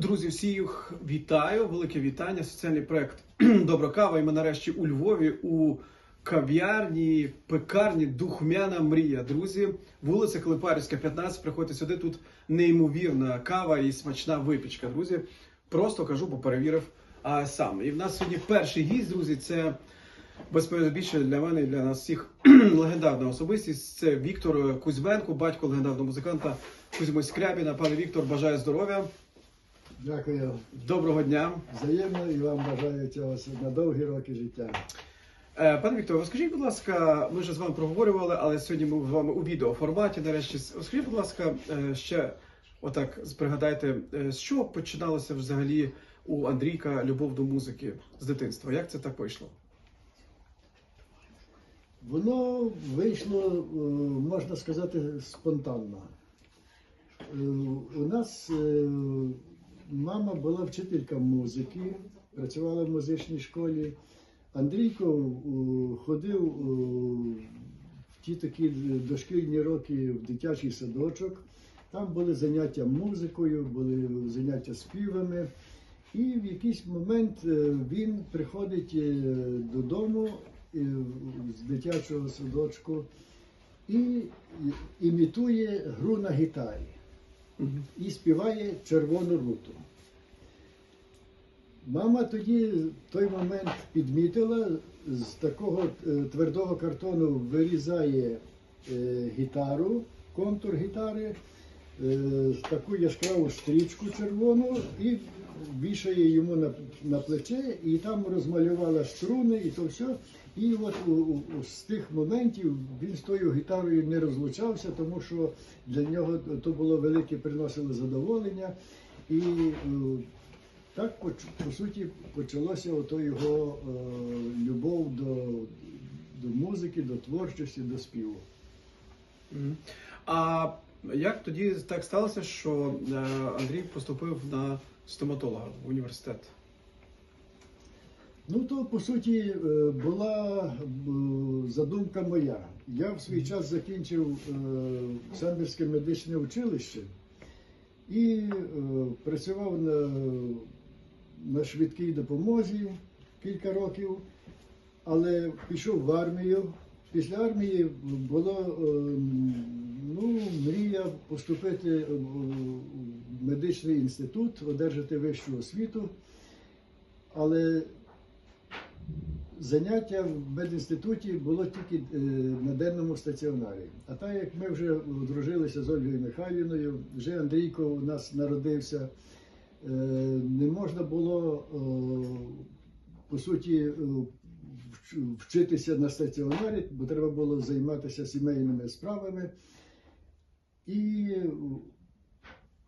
Друзі, всіх вітаю! Велике вітання. Соціальний проект Добра кава. І ми нарешті у Львові у кав'ярні, пекарні Духмяна мрія. Друзі, вулиця Клепарівська, 15. Приходьте сюди. Тут неймовірна кава і смачна випічка. Друзі, просто кажу, бо перевірив а, сам. І в нас сьогодні перший гість, друзі. Це без для мене і для нас всіх легендарна особистість. Це Віктор Кузьменко, батько легендарного музиканта Кузьми Скрябіна. Пане Віктор, бажаю здоров'я. Дякую. Доброго дня. Взаємно і вам бажаю цього на довгі роки життя. Е, Пане Вікторе, розкажіть, будь ласка, ми вже з вами проговорювали, але сьогодні ми з вами у відеоформаті. Нарешті розкажіть, будь ласка, е, ще отак пригадайте, е, з чого починалося взагалі у Андрійка любов до музики з дитинства? Як це так вийшло? Воно вийшло, можна сказати, спонтанно. У нас мама була вчителька музики, працювала в музичній школі. Андрійко е, ходив е, в ті такі дошкільні роки в дитячий садочок. Там були заняття музикою, були заняття співами. І в якийсь момент е, він приходить додому з дитячого садочку і імітує гру на гітарі і співає червону руту. Мама тоді в той момент підмітила, з такого е, твердого картону вирізає е, гітару, контур гітари, е, таку яскраву стрічку червону і вішає йому на, на плече, і там розмалювала струни і то все. І от у, у, з тих моментів він з тою гітарою не розлучався, тому що для нього то було велике, приносило задоволення. І так, по, по суті, почалося ото його е, любов до, до музики, до творчості, до співу. А як тоді так сталося, що е, Андрій поступив на стоматолога в університет? Ну, то по суті е, була е, задумка моя. Я в свій час закінчив Самбірське медичне училище і е, працював на, на швидкій допомозі кілька років, але пішов в армію. Після армії було е, ну, мрія поступити в медичний інститут, одержати вищу освіту. Але заняття в медінституті було тільки е, на денному стаціонарі. А так як ми вже одружилися з Ольгою Михайлівною, вже Андрійко у нас народився, не можна було е, по суті е, вчитися на стаціонарі, бо треба було займатися сімейними справами. І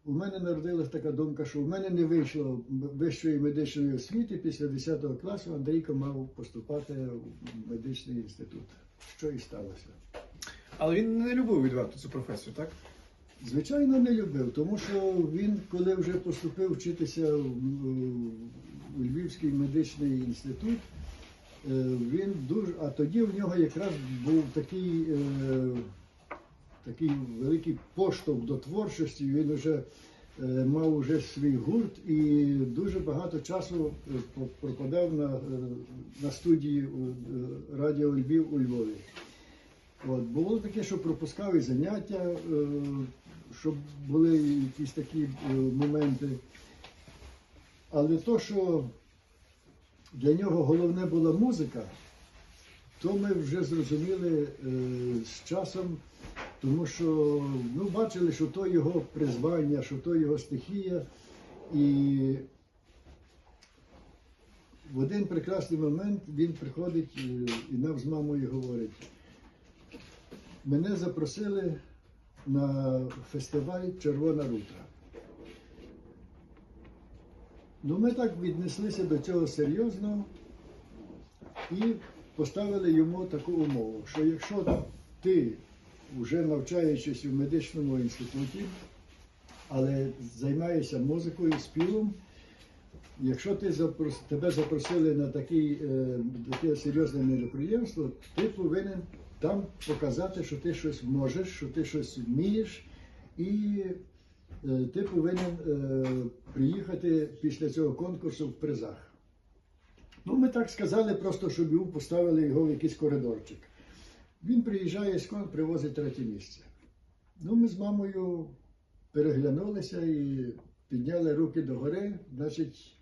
у мене народилась така думка, що в мене не вийшло вищої медичної освіти після 10 класу. Андрійко мав поступати в медичний інститут. Що і сталося. Але він не любив відверто цю професію, так? Звичайно, не любив, тому що він, коли вже поступив вчитися в, Львівський медичний інститут, е, він дуже. А тоді в нього якраз був такий, е, такий великий поштовх до творчості. Він вже е, мав уже свій гурт і дуже багато часу пропадав на, на студії Радіо Львів у Львові. От, було таке, що пропускав і заняття, щоб були якісь такі е, моменти. Але то, що для нього головне була музика, то ми вже зрозуміли е, з часом, тому що ну, бачили, що то його призвання, що то його стихія. І в один прекрасний момент він приходить е, і нам з мамою говорить. Мене запросили на фестиваль Червона рута. Ну, ми так віднеслися до цього серйозно і поставили йому таку умову, що якщо ти, вже навчаючись у медичному інституті, але займаєшся музикою, співом, якщо ти запрос, тебе запросили на такий, е, таке серйозне мероприємство, ти повинен там показати, що ти щось можеш, що ти щось вмієш, і е, ти повинен е, приїхати після цього конкурсу в призах. Ну, ми так сказали, просто щоб йому поставили його в якийсь коридорчик. Він приїжджає з кон, привозить третє місце. Ну, ми з мамою переглянулися і підняли руки догори. Значить,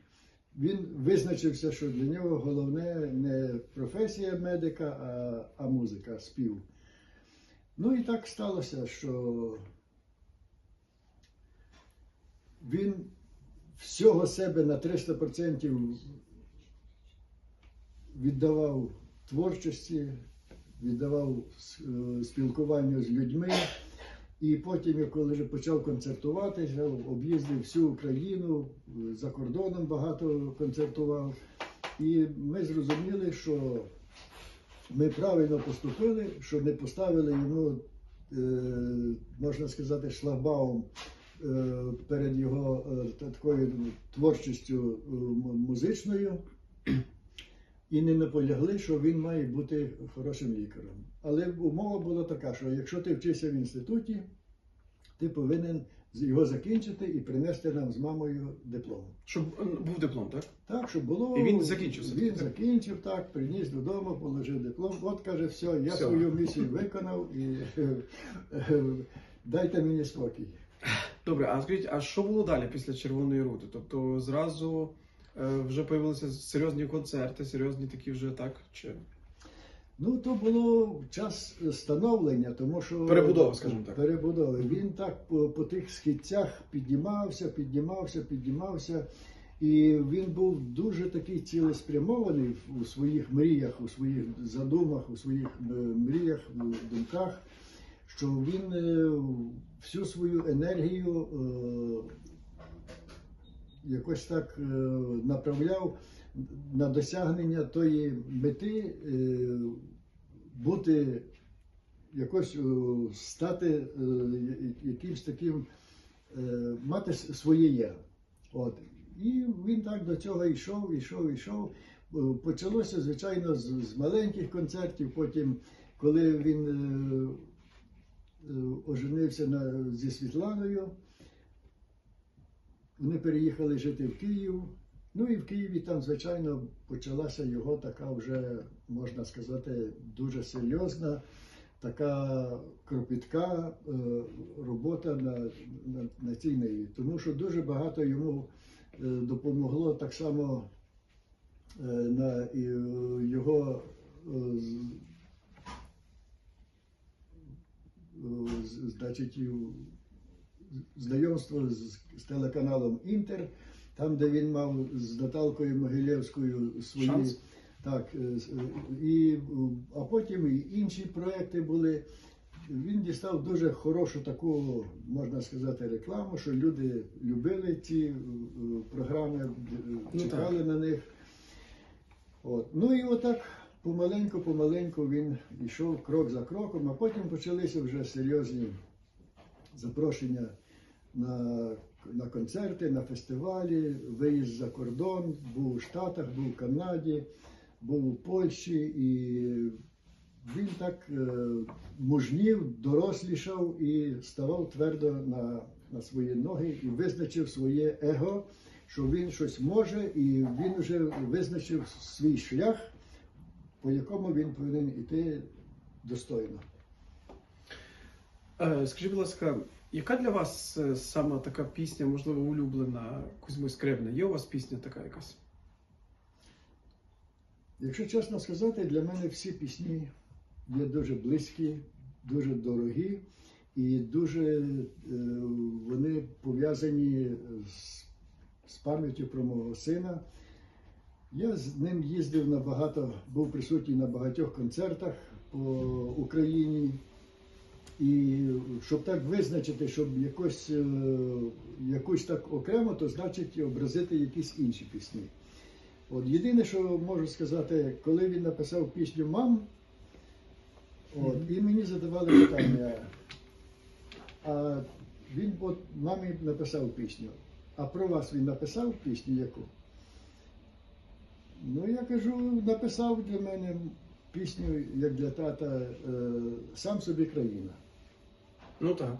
він визначився, що для нього головне не професія медика, а, а музика, спів. Ну і так сталося, що він всього себе на 300% віддавав творчості, віддавав е, спілкуванню з людьми. І потім, коли вже почав концертувати, об'їздив всю Україну, за кордоном багато концертував. І ми зрозуміли, що ми правильно поступили, що не поставили йому, е, можна сказати, шлагбаум е, перед його е, такою творчістю музичною. І не наполягли, що він має бути хорошим лікарем. Але умова була така, що якщо ти вчишся в інституті, ти повинен його закінчити і принести нам з мамою диплом. Щоб е, був диплом, так? Так, щоб було. І він закінчив все-таки, Він так? закінчив так, приніс додому, положив диплом. От каже, все, я Все. свою місію виконав і е, е, дайте мені спокій. Добре, а скажіть, а що було далі після Червоної рути? Тобто зразу вже появилися серйозні концерти, серйозні такі вже так? Чи Ну, то було час становлення, тому що Перебудова, скажімо так. Перебудови. Він так по, по тих східцях піднімався, піднімався, піднімався. І він був дуже такий цілеспрямований у своїх мріях, у своїх задумах, у своїх е, мріях, у думках, що він е, всю свою енергію е, якось так направляв на досягнення тої мети е, бути якось е, стати е, якимсь таким, мати своє я. От. І він так до цього йшов, йшов, йшов. Почалося, звичайно, з, з маленьких концертів. Потім, коли він е, оженився на, зі Світланою, вони переїхали жити в Київ. Ну і в Києві там, звичайно, почалася його така вже, можна сказати, дуже серйозна, така кропітка е, робота на, на, на цій ниві. Тому що дуже багато йому е, допомогло так само е, на його значить, знайомство з, з телеканалом Інтер, там, де він мав з Наталкою Могилєвською свої. Шанс? Так, е, е, і, а потім і інші проекти були. Він дістав дуже хорошу таку, можна сказати, рекламу, що люди любили ці е, програми, Ну, чекали на них. От. Ну і отак помаленьку, помаленьку він йшов крок за кроком, а потім почалися вже серйозні запрошення на, на концерти, на фестивалі, виїзд за кордон, був у Штатах, був у Канаді, був у Польщі, і він так е, мужнів, дорослішав і ставав твердо на, на свої ноги і визначив своє его, що він щось може, і він вже визначив свій шлях, по якому він повинен іти достойно. Е, Скажіть, будь ласка, яка для вас е, сама така пісня, можливо, улюблена Кузьми Скребна? Є у вас пісня така якась? Якщо чесно сказати, для мене всі пісні є дуже близькі, дуже дорогі і дуже е, вони пов'язані з, з пам'яттю про мого сина. Я з ним їздив на багато, був присутній на багатьох концертах по Україні. І щоб так визначити, щоб якось, е, якусь так окремо, то значить образити якісь інші пісні. От єдине, що можу сказати, коли він написав пісню Мам, от, і мені задавали питання, а він от мамі написав пісню. А про вас він написав пісню яку? Ну, я кажу, написав для мене пісню, як для тата, е, сам собі країна. Ну так.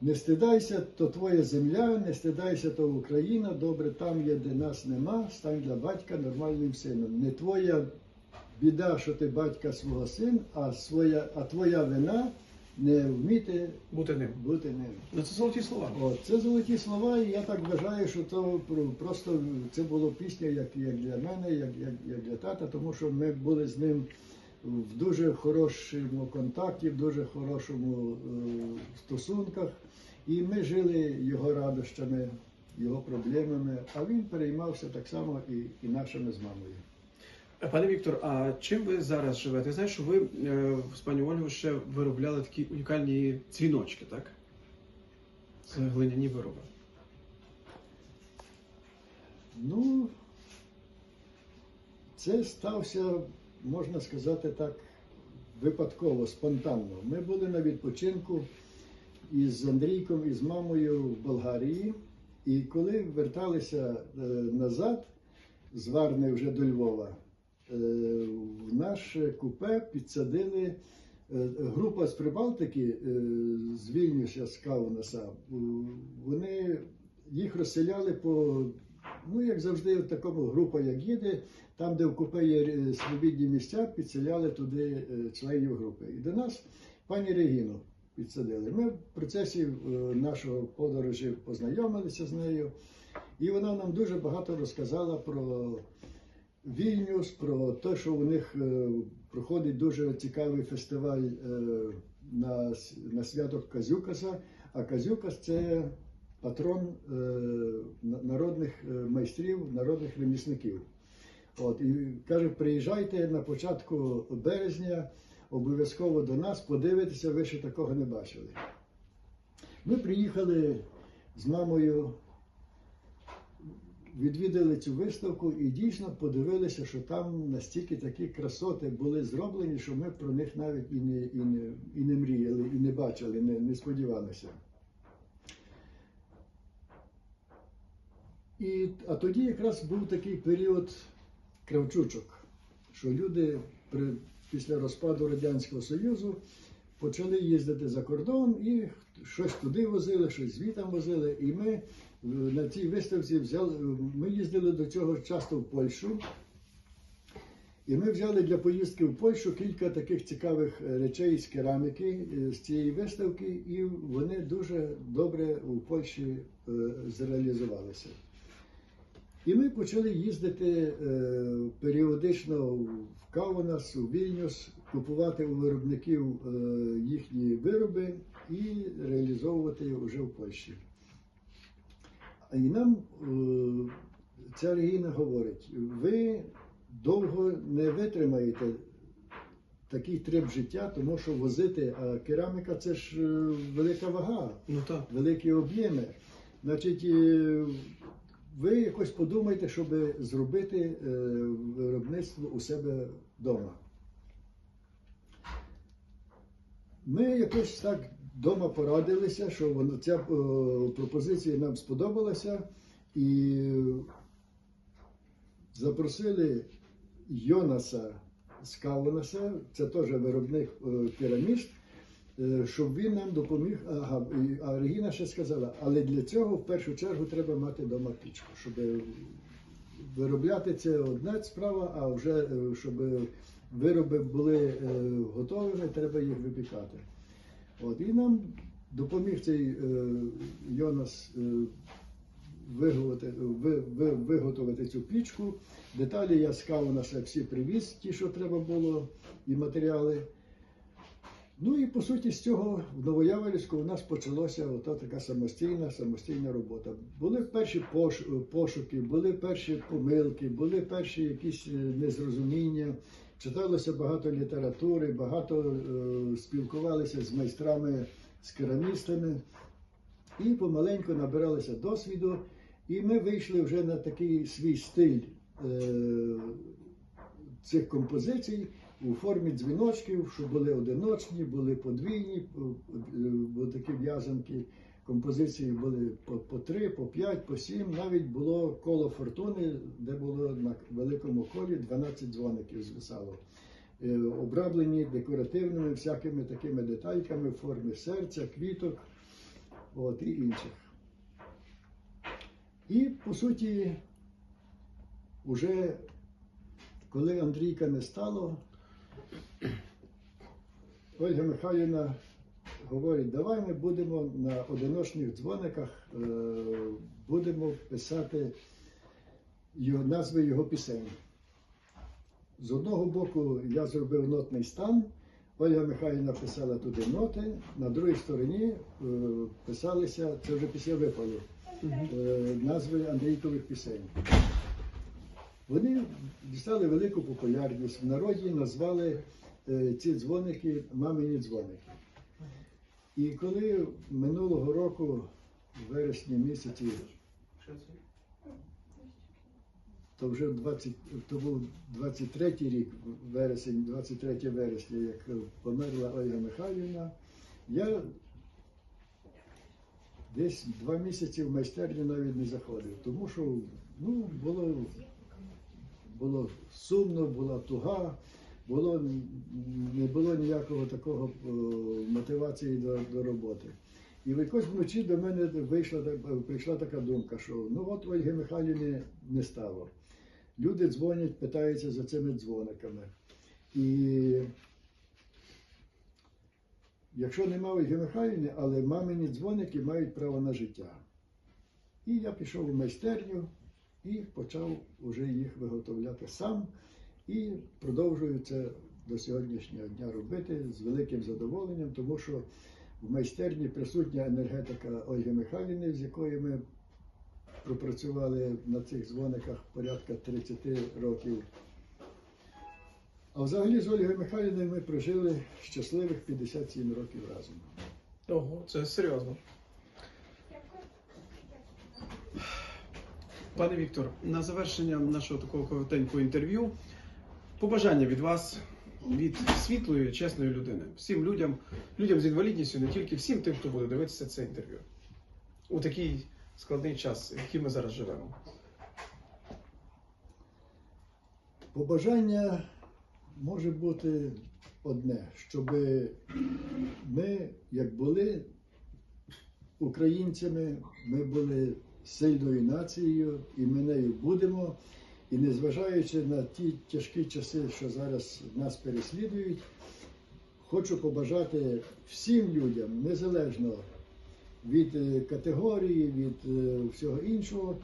Не стидайся, то твоя земля, не стидайся, то Україна, добре там є, де нас нема, стань для батька нормальним сином. Не твоя біда, що ти батька свого син, а, своя, а твоя вина не вміти Бути ним. бути ним. Ну це золоті слова. От, це золоті слова, і я так вважаю, що то просто це було пісня як, як для мене, як, як, як для тата, тому що ми були з ним в дуже хорошому контакті, в дуже хорошому е, стосунках, і ми жили його радощами, його проблемами, а він переймався так само і, і нашими з мамою. Пане Віктор, а чим ви зараз живете? Я знаю, що ви е, з пані Ольгою ще виробляли такі унікальні дзвіночки, так? Це глиняні вироби. Ну, це стався, можна сказати так, випадково, спонтанно. Ми були на відпочинку із Андрійком і з мамою в Болгарії. І коли верталися е, назад з Варни вже до Львова, е, в наше купе підсадили е, група з Прибалтики, з Вільнюса, з Каунаса. Вони їх розселяли по Ну, як завжди, в такому група, як їде, там, де в купе є е, свобідні місця, підселяли туди е, членів групи. І до нас пані Регіну підсадили. Ми в процесі е, нашого подорожі познайомилися з нею, і вона нам дуже багато розказала про Вільнюс, про те, що у них проходить дуже цікавий фестиваль на, на свято Казюкаса. А Казюкас це патрон народних майстрів, народних ремісників. От, і каже, приїжджайте на початку березня, обов'язково до нас, подивитися, ви ще такого не бачили. Ми приїхали з мамою, відвідали цю виставку і дійсно подивилися, що там настільки такі красоти були зроблені, що ми про них навіть і не, і не, і не мріяли, і не бачили, не, не сподівалися. І, а тоді якраз був такий період кравчучок, що люди при, після розпаду Радянського Союзу почали їздити за кордон і щось туди возили, щось звітам возили. І ми е, на цій виставці взяли, ми їздили до цього часто в Польщу. І ми взяли для поїздки в Польщу кілька таких цікавих е, речей з кераміки е, з цієї виставки, і вони дуже добре у Польщі зреалізувалися. І ми почали їздити е, періодично в Каунас, у Вільнюс, купувати у виробників е, їхні вироби і реалізовувати вже в Польщі. І нам е, ця Регіна говорить: ви довго не витримаєте такий трип життя, тому що возити, а кераміка це ж велика вага Ну так. великі об'єми. Значить, ви якось подумайте, щоб зробити е, виробництво у себе вдома. Ми якось так вдома порадилися, що воно, ця е, пропозиція нам сподобалася, і запросили Йонаса з це теж виробник піраміст, е, щоб він нам допоміг. Ага, а Регіна ще сказала, але для цього в першу чергу треба мати вдома пічку, щоб виробляти це одна справа, а вже е, щоб вироби були е, готовими, треба їх випікати. От, і нам допоміг цей е, Йонас е, виготовити, ви, ви, виготовити цю пічку. Деталі я з Каунаса всі привіз, ті, що треба було, і матеріали. Ну і по суті з цього в Новояворівську у нас почалася ота така самостійна, самостійна робота. Були перші пошуки, були перші помилки, були перші якісь е, незрозуміння. Читалося багато літератури, багато е, спілкувалися з майстрами, з керамістами і помаленьку набиралися досвіду. І ми вийшли вже на такий свій стиль е, цих композицій у формі дзвіночків, що були одиночні, були подвійні, е, такі в'язанки. Композиції були по, по три, по п'ять, по сім. Навіть було коло фортуни, де було на великому колі 12 дзвоників звисало. Е, обраблені декоративними всякими такими детальками в формі серця, квіток. от, і інших. І по суті, уже коли Андрійка не стало, Ольга Михайлівна говорить, давай ми будемо на одиночних дзвониках, е, будемо писати його, назви його пісень. З одного боку я зробив нотний стан, Ольга Михайлівна писала туди ноти, на другій стороні е, писалися, це вже після випалу, е, назви Андрійкових пісень. Вони дістали велику популярність. В народі назвали е, ці дзвоники мамині дзвоники. І коли минулого року, в вересні місяці, то вже 20, то був 23 рік, вересень, 23 вересня, як померла Ольга Михайлівна, я десь два місяці в майстерню навіть не заходив, тому що ну, було, було сумно, була туга, було, не було ніякого такого е, мотивації до, до роботи. І в якось вночі до мене вийшла, прийшла така думка, що ну от Ольги Михайлівни не стало. Люди дзвонять, питаються за цими дзвониками. І якщо нема Ольги Михайлівни, але мамині дзвоники мають право на життя. І я пішов у майстерню і почав уже їх виготовляти сам. І продовжую це до сьогоднішнього дня робити з великим задоволенням, тому що в майстерні присутня енергетика Ольги Михайлівни, з якою ми пропрацювали на цих дзвониках порядка 30 років. А взагалі з Ольгою Михайлівною ми прожили щасливих 57 років разом. Ого, це серйозно. Пане Віктор, на завершення нашого такого коротенького інтерв'ю, побажання від вас, від світлої, чесної людини, всім людям, людям з інвалідністю, не тільки всім тим, хто буде дивитися це інтерв'ю. У такий складний час, в який ми зараз живемо. Побажання може бути одне, щоб ми, як були українцями, ми були сильною нацією, і ми нею будемо. І незважаючи на ті тяжкі часи, що зараз нас переслідують, хочу побажати всім людям, незалежно від е, категорії, від е, всього іншого,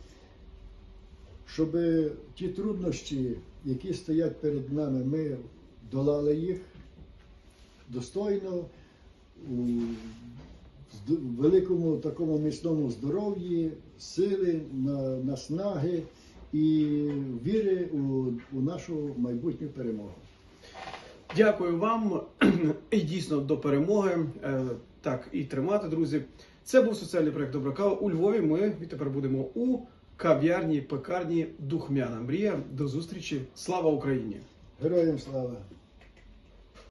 щоб ті труднощі, які стоять перед нами, ми долали їх достойно, великому такому міцному здоров'ї, сили, наснаги і віри у, у нашу майбутню перемогу. Дякую вам і дійсно до перемоги. Е, Так і тримати, друзі. Це був соціальний проект Доброкава у Львові. Ми відтепер будемо у кав'ярні, пекарні Духмяна Мрія. До зустрічі. Слава Україні! Героям слава!